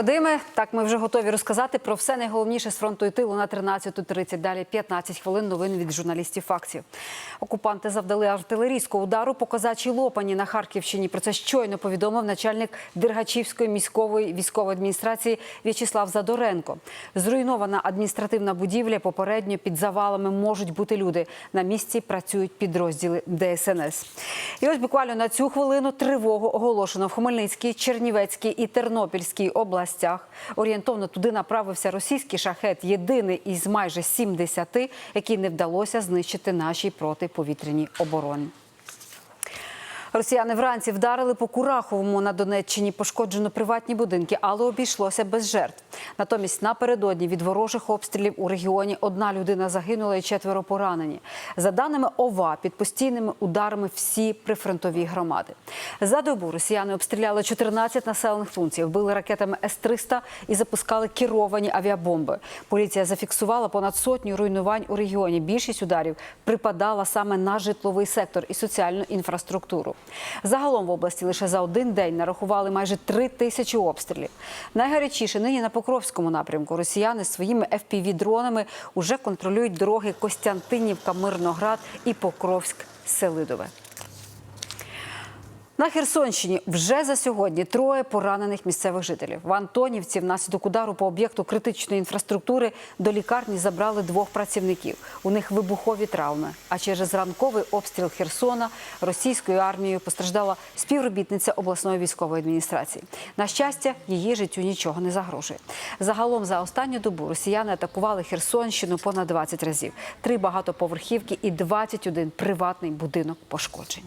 Вадиме, так ми вже готові розказати про все найголовніше з фронту і тилу на 13.30. Далі 15 хвилин новин від журналістів фактів. Окупанти завдали артилерійського удару по козачій Лопані на Харківщині. Про це щойно повідомив начальник Дергачівської міської військової адміністрації В'ячеслав Задоренко. Зруйнована адміністративна будівля. Попередньо під завалами можуть бути люди. На місці працюють підрозділи ДСНС. І ось буквально на цю хвилину тривогу оголошено в Хмельницькій, Чернівецькій і Тернопільській областях. Орієнтовно туди направився російський шахет, єдиний із майже 70, який не вдалося знищити нашій протиповітряній обороні. Росіяни вранці вдарили по Кураховому на Донеччині. Пошкоджено приватні будинки, але обійшлося без жертв. Натомість напередодні від ворожих обстрілів у регіоні одна людина загинула і четверо поранені. За даними ОВА, під постійними ударами всі прифронтові громади. За добу росіяни обстріляли 14 населених пунктів, били ракетами С-300 і запускали керовані авіабомби. Поліція зафіксувала понад сотню руйнувань у регіоні. Більшість ударів припадала саме на житловий сектор і соціальну інфраструктуру. Загалом в області лише за один день нарахували майже три тисячі обстрілів. Найгарячіше нині на Покровському напрямку росіяни своїми FPV-дронами уже контролюють дороги Костянтинівка, Мирноград і Покровськ-Селидове. На Херсонщині вже за сьогодні троє поранених місцевих жителів. В Антонівці внаслідок удару по об'єкту критичної інфраструктури до лікарні забрали двох працівників. У них вибухові травми. А через ранковий обстріл Херсона російською армією постраждала співробітниця обласної військової адміністрації. На щастя, її життю нічого не загрожує. Загалом за останню добу росіяни атакували Херсонщину понад 20 разів. Три багатоповерхівки і 21 приватний будинок пошкоджені.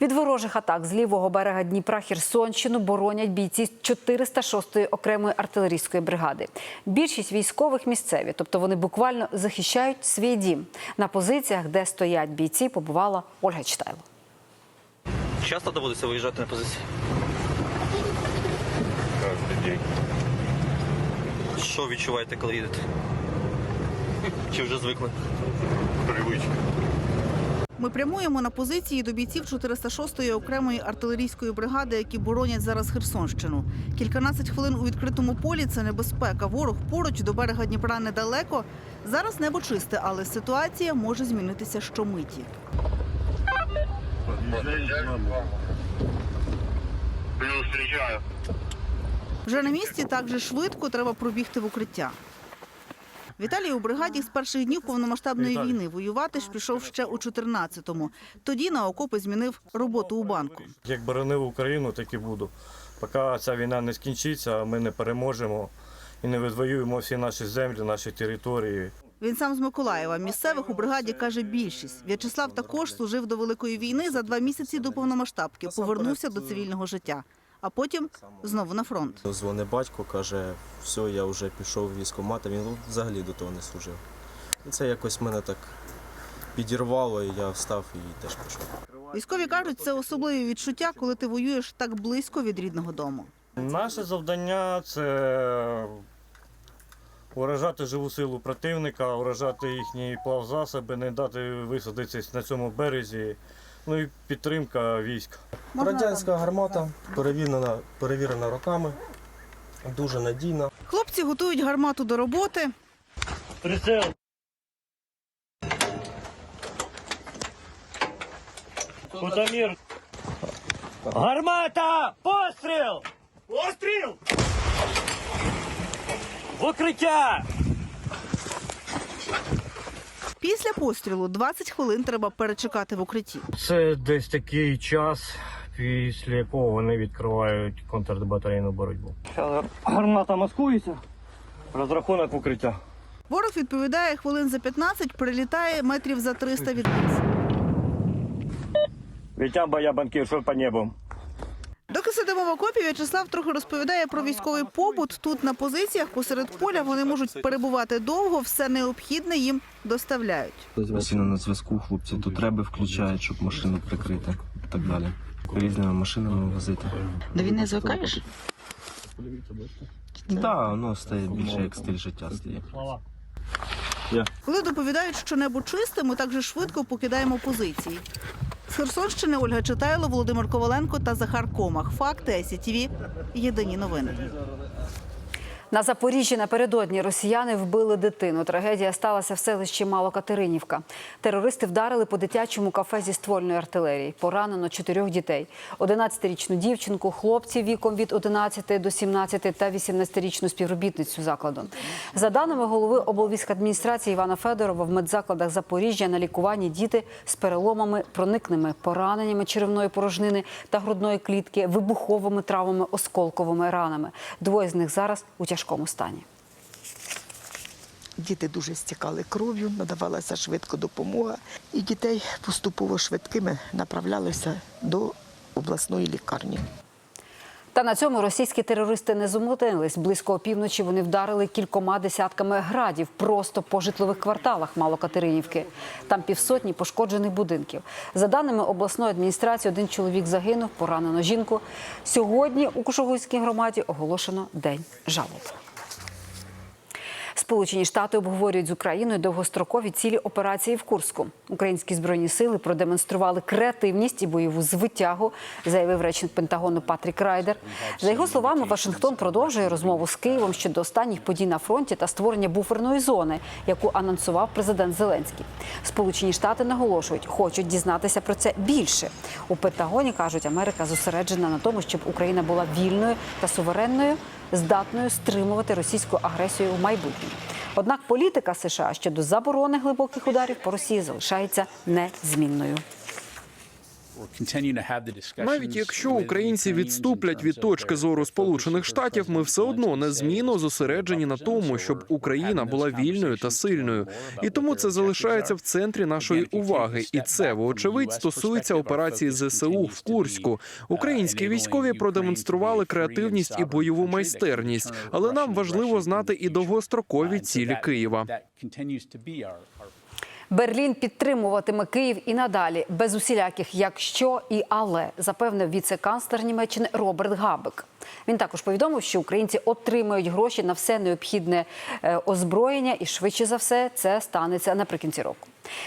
Від ворожих атак з лівого берега Дніпра Херсонщину боронять бійці 406-ї окремої артилерійської бригади. Більшість військових місцеві, тобто вони буквально захищають свій дім. На позиціях, де стоять бійці, побувала Ольга Читайло. Часто доводиться виїжджати на позиції? день. Що відчуваєте, коли їдете? Чи вже звикли? Привычка. Ми прямуємо на позиції до бійців 406-ї окремої артилерійської бригади, які боронять зараз Херсонщину. Кільканадцять хвилин у відкритому полі це небезпека. Ворог поруч до берега Дніпра недалеко. Зараз небо чисте, але ситуація може змінитися щомиті. Вже на місці так же швидко треба пробігти в укриття. Віталій у бригаді з перших днів повномасштабної війни воювати ж пішов ще у 14-му. Тоді на окопи змінив роботу у банку. Як боронив Україну, так і буду. Поки ця війна не скінчиться, ми не переможемо і не відвоюємо всі наші землі, наші території. Він сам з Миколаєва. Місцевих у бригаді каже більшість. В'ячеслав також служив до великої війни за два місяці до повномасштабки. Повернувся до цивільного життя, а потім знову на фронт. Дзвони батько, каже, все, я вже пішов в військкомат, а він взагалі до того не служив. І це якось мене так підірвало, і я встав і теж пішов. Військові кажуть, це особливі відчуття, коли ти воюєш так близько від рідного дому. Наше завдання це уражати живу силу противника, уражати їхні плавзасоби, не дати висадитися на цьому березі. Ну і підтримка військ. Радянська гармата перевірена, перевірена роками, дуже надійна. Хлопці готують гармату до роботи. Прицел. Кутамір. Гармата! Постріл! Постріл! В укриття! Після пострілу 20 хвилин треба перечекати в укритті. Це десь такий час, після якого вони відкривають контрбатарейну боротьбу. Гармата маскується. Розрахунок укриття. Ворог відповідає хвилин за 15, прилітає метрів за 300 від нас. Вітям боя банкір, по небу. Сидимо в окопі, В'ячеслав трохи розповідає про військовий побут. Тут на позиціях посеред поля вони можуть перебувати довго, все необхідне їм доставляють. Постійно на зв'язку хлопці тут треба включають, щоб машину прикрити і так далі. Різними машинами возити. До війни звикаєш? Так, воно стає більше як стиль життя стає. Коли доповідають, що небо чисте, ми так же швидко покидаємо позиції. Херсонщини Ольга Читайло, Володимир Коваленко та Захар Комах. Факти СІТВ. Єдині новини. На Запоріжжі напередодні росіяни вбили дитину. Трагедія сталася в селищі Малокатеринівка. Терористи вдарили по дитячому кафе зі ствольної артилерії. Поранено чотирьох дітей: 11-річну дівчинку, хлопців віком від 11 до 17 та 18-річну співробітницю закладу. За даними голови облвійськадміністрації Івана Федорова, в медзакладах Запоріжжя на лікуванні діти з переломами, проникними пораненнями черевної порожнини та грудної клітки, вибуховими травмами, осколковими ранами. Двоє з них зараз у тяжкому стані. Діти дуже стікали кров'ю, надавалася швидко допомога, і дітей поступово швидкими направлялися до обласної лікарні. Та на цьому російські терористи не зумутились. Близько опівночі вони вдарили кількома десятками градів просто по житлових кварталах Малокатеринівки. Там півсотні пошкоджених будинків. За даними обласної адміністрації, один чоловік загинув, поранено жінку. Сьогодні у Кушугуйській громаді оголошено день жалоб. Сполучені Штати обговорюють з Україною довгострокові цілі операції в Курську. Українські збройні сили продемонстрували креативність і бойову звитягу, заявив речник Пентагону Патрік Райдер. За його словами, Вашингтон продовжує розмову з Києвом щодо останніх подій на фронті та створення буферної зони, яку анонсував президент Зеленський. Сполучені Штати наголошують, хочуть дізнатися про це більше. У Пентагоні кажуть, Америка зосереджена на тому, щоб Україна була вільною та суверенною здатною стримувати російську агресію у майбутньому. Однак політика США щодо заборони глибоких ударів по Росії залишається незмінною. Навіть якщо українці відступлять від точки зору Сполучених Штатів, ми все одно незмінно зосереджені на тому, щоб Україна була вільною та сильною. І тому це залишається в центрі нашої уваги. І це, вочевидь, стосується операції ЗСУ в Курську. Українські військові продемонстрували креативність і бойову майстерність, але нам важливо знати і довгострокові цілі Києва. Берлін підтримуватиме Київ і надалі без усіляких якщо і але, запевнив віце-канцлер Німеччини Роберт Габек. Він також повідомив, що українці отримають гроші на все необхідне е, озброєння, і швидше за все це станеться наприкінці року.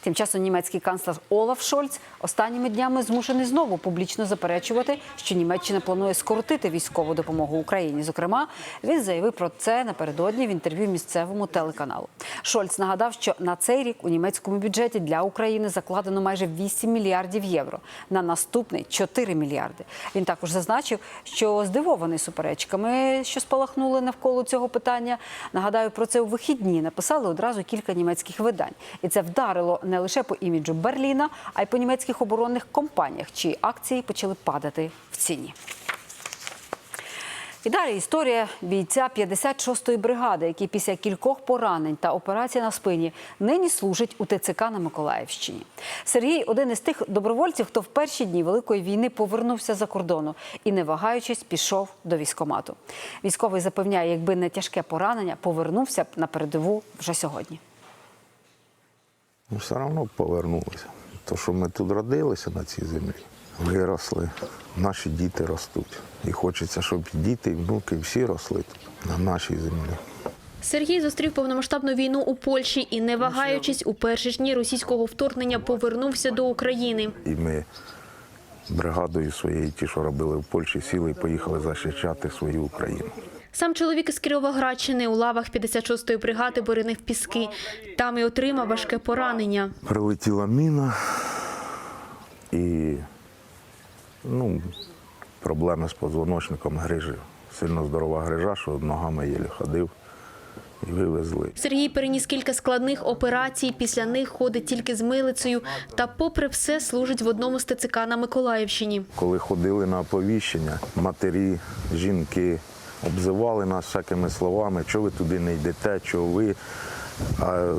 Тим часом німецький канцлер Олаф Шольц останніми днями змушений знову публічно заперечувати, що Німеччина планує скоротити військову допомогу Україні. Зокрема, він заявив про це напередодні в інтерв'ю місцевому телеканалу. Шольц нагадав, що на цей рік у німецькому бюджеті для України закладено майже 8 мільярдів євро. На наступний 4 мільярди. Він також зазначив, що здивований суперечками, що спалахнули навколо цього питання. Нагадаю, про це у вихідні написали одразу кілька німецьких видань, і це вдарило не лише по іміджу Берліна, а й по німецьких оборонних компаніях, чиї акції почали падати в ціні. І далі історія бійця 56-ї бригади, який після кількох поранень та операцій на спині нині служить у ТЦК на Миколаївщині. Сергій один із тих добровольців, хто в перші дні великої війни повернувся за кордону і, не вагаючись, пішов до військомату. Військовий запевняє, якби не тяжке поранення, повернувся б на передову вже сьогодні. Ну, все одно повернулися. То, що ми тут родилися на цій землі, виросли, наші діти ростуть. І хочеться, щоб діти і внуки всі росли тут, на нашій землі. Сергій зустрів повномасштабну війну у Польщі і, не вагаючись, у перші ж дні російського вторгнення повернувся до України. І ми бригадою своєю, ті, що робили в Польщі, сіли і поїхали захищати свою Україну. Сам чоловік із Кіровоградщини у лавах 56-ї бригади боринив піски. Там і отримав важке поранення. Прилетіла міна і ну, проблеми з позвоночником грижі. Сильно здорова грижа, що ногами єлі ходив і вивезли. Сергій переніс кілька складних операцій. Після них ходить тільки з милицею. Та, попри все, служить в одному з ТЦК на Миколаївщині. Коли ходили на оповіщення, матері, жінки обзивали нас всякими словами, що ви туди не йдете, що ви, а,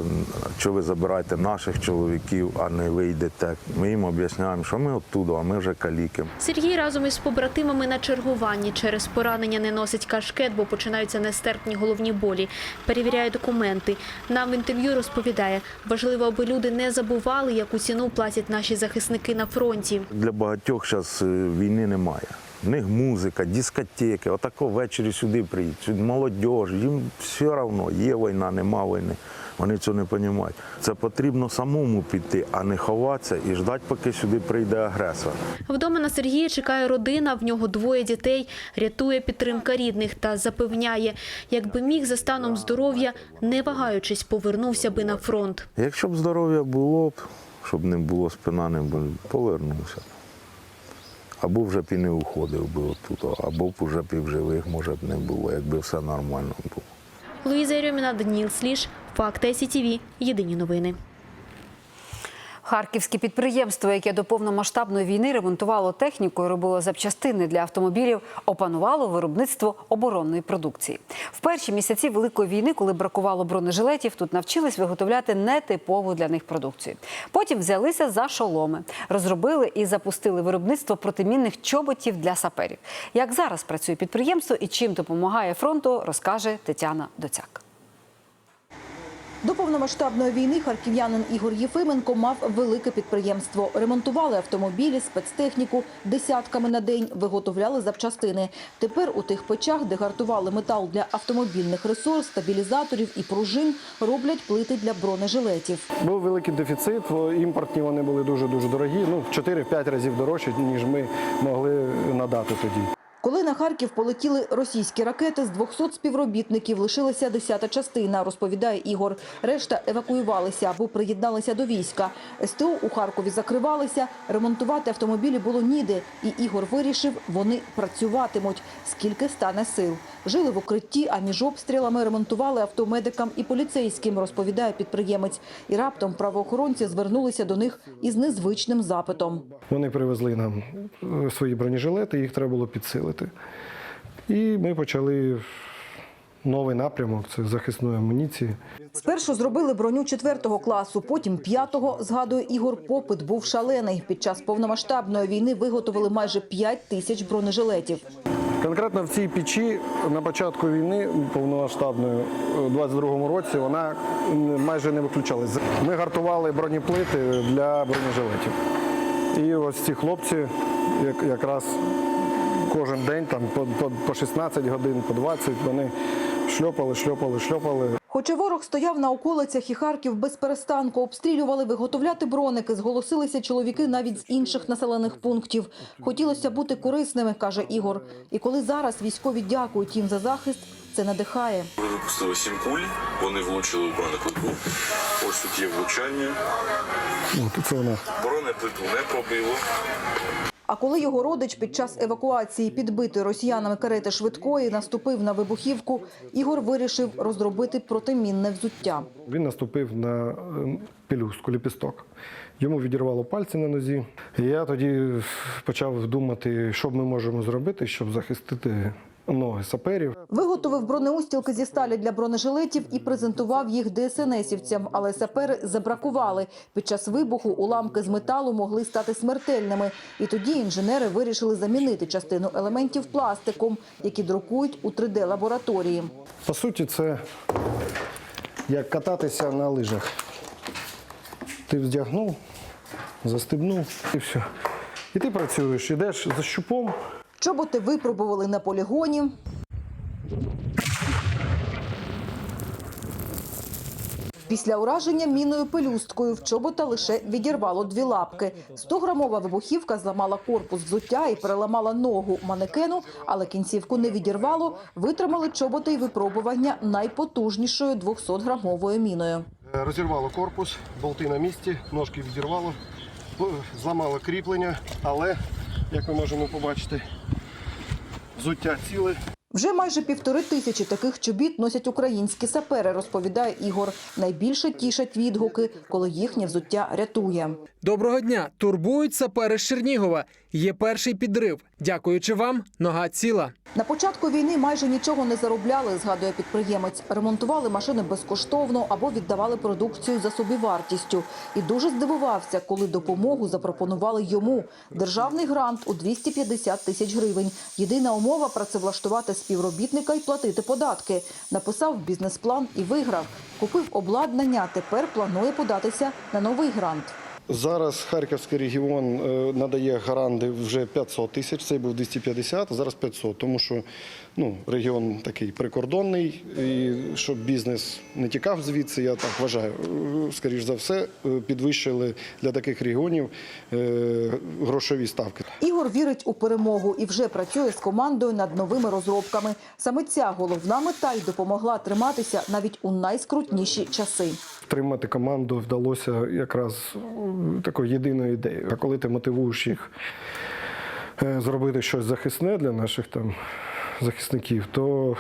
що ви забираєте наших чоловіків, а не ви йдете. Ми їм об'ясняємо, що ми оттуда, а ми вже каліки. Сергій разом із побратимами на чергуванні через поранення не носить кашкет, бо починаються нестерпні головні болі. Перевіряє документи. Нам в інтерв'ю розповідає, важливо, аби люди не забували, яку ціну платять наші захисники на фронті. Для багатьох зараз війни немає. В них музика, дискотеки, отако ввечері сюди приїдуть, молодь, їм все одно, є війна, нема війни. Вони цього не розуміють. Це потрібно самому піти, а не ховатися і ждати, поки сюди прийде агресор. Вдома на Сергія чекає родина, в нього двоє дітей, рятує підтримка рідних та запевняє, якби міг за станом здоров'я, не вагаючись, повернувся би на фронт. Якщо б здоров'я було б, щоб не було спина, не було, повернувся. Або вже б і не уходив би отут, або б вже б живих, може б не було, якби все нормально було. Луїза Рюміна, Даніл Сліж, Факти СІТІВІ. Єдині новини. Харківське підприємство, яке до повномасштабної війни ремонтувало техніку і робило запчастини для автомобілів, опанувало виробництво оборонної продукції. В перші місяці великої війни, коли бракувало бронежилетів, тут навчились виготовляти нетипову для них продукцію. Потім взялися за шоломи, розробили і запустили виробництво протимінних чоботів для саперів. Як зараз працює підприємство і чим допомагає фронту, розкаже Тетяна Доцяк. До повномасштабної війни харків'янин Ігор Єфименко мав велике підприємство. Ремонтували автомобілі, спецтехніку десятками на день, виготовляли запчастини. Тепер у тих печах, де гартували метал для автомобільних ресурс, стабілізаторів і пружин, роблять плити для бронежилетів. Був великий дефіцит, імпортні вони були дуже-дуже дорогі, ну, в 4-5 разів дорожчі, ніж ми могли надати тоді. Коли на Харків полетіли російські ракети, з 200 співробітників лишилася десята частина, розповідає Ігор. Решта евакуювалися або приєдналися до війська. СТО у Харкові закривалися, ремонтувати автомобілі було ніде. І Ігор вирішив, вони працюватимуть, скільки стане сил. Жили в укритті, а між обстрілами ремонтували автомедикам і поліцейським, розповідає підприємець. І раптом правоохоронці звернулися до них із незвичним запитом. Вони привезли нам е, свої бронежилети, їх треба було підсилити. І ми почали новий напрямок це захисної амуніції. Спершу зробили броню четвертого класу, потім п'ятого, згадує Ігор, попит був шалений. Під час повномасштабної війни виготовили майже 5 тисяч бронежилетів. Конкретно в цій печі на початку війни повномасштабної у 22-му році вона майже не виключалась. Ми гартували бронеплити для бронежилетів. І ось ці хлопці як- якраз кожен день там по, по, по 16 годин, по 20 вони шльопали, шльопали, шльопали. Хоча ворог стояв на околицях і Харків без перестанку, обстрілювали виготовляти броники, зголосилися чоловіки навіть з інших населених пунктів. Хотілося бути корисними, каже Ігор. І коли зараз військові дякують їм за захист, це надихає. Ми випустили сім куль, вони влучили в бронеплиту. Ось тут є влучання. От це вона. Бронеплиту не пробило. А коли його родич під час евакуації підбитої росіянами карети швидкої наступив на вибухівку, Ігор вирішив розробити протимінне взуття. Він наступив на е, пелюстку, ліпісток. Йому відірвало пальці на нозі. Я тоді почав думати, що ми можемо зробити, щоб захистити ноги саперів. Виготовив бронеустілки зі сталі для бронежилетів і презентував їх ДСНСівцям, але сапери забракували. Під час вибуху уламки з металу могли стати смертельними. І тоді інженери вирішили замінити частину елементів пластиком, які друкують у 3D-лабораторії. По суті, це як кататися на лижах. Ти вздягнув, застебнув і все. І ти працюєш, ідеш за щупом. Чоботи випробували на полігоні. Після ураження міною пелюсткою в чобота лише відірвало дві лапки. 100-грамова вибухівка зламала корпус взуття і переламала ногу манекену, але кінцівку не відірвало. Витримали чоботи й випробування найпотужнішою 200-грамовою міною. Розірвало корпус, болти на місці, ножки відірвало, зламало кріплення, але, як ми можемо побачити, взуття ціле. Вже майже півтори тисячі таких чобіт носять українські сапери, розповідає Ігор. Найбільше тішать відгуки, коли їхнє взуття рятує. Доброго дня! Турбують сапери з Чернігова. Є перший підрив. Дякуючи вам, нога ціла. На початку війни майже нічого не заробляли, згадує підприємець. Ремонтували машини безкоштовно або віддавали продукцію за собівартістю. І дуже здивувався, коли допомогу запропонували йому. Державний грант у 250 тисяч гривень. Єдина умова – працевлаштувати співробітника і платити податки. Написав бізнес-план і виграв. Купив обладнання, тепер планує податися на новий грант. Зараз Харківський регіон е, надає гранди вже 500 тисяч, цей був 250, а зараз 500, тому що ну, регіон такий прикордонний, і щоб бізнес не тікав звідси, я так вважаю, е, скоріш за все, е, підвищили для таких регіонів грошові ставки. Ігор вірить у перемогу і вже працює з командою над новими розробками. Саме ця головна мета й допомогла триматися навіть у найскрутніші часи. Втримати команду вдалося якраз е, такою єдиною ідеєю. А коли ти мотивуєш їх е, зробити щось захисне для наших там захисників, то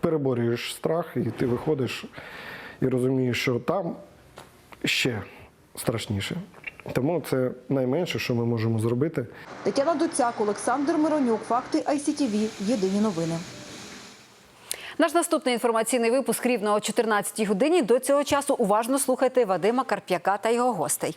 переборюєш страх, і ти виходиш і розумієш, що там ще страшніше. Тому це найменше, що ми можемо зробити. Тетяна Доцяк, Олександр Миронюк, факти ICTV. Єдині новини. Наш наступний інформаційний випуск рівно о 14 годині. До цього часу уважно слухайте Вадима Карп'яка та його гостей.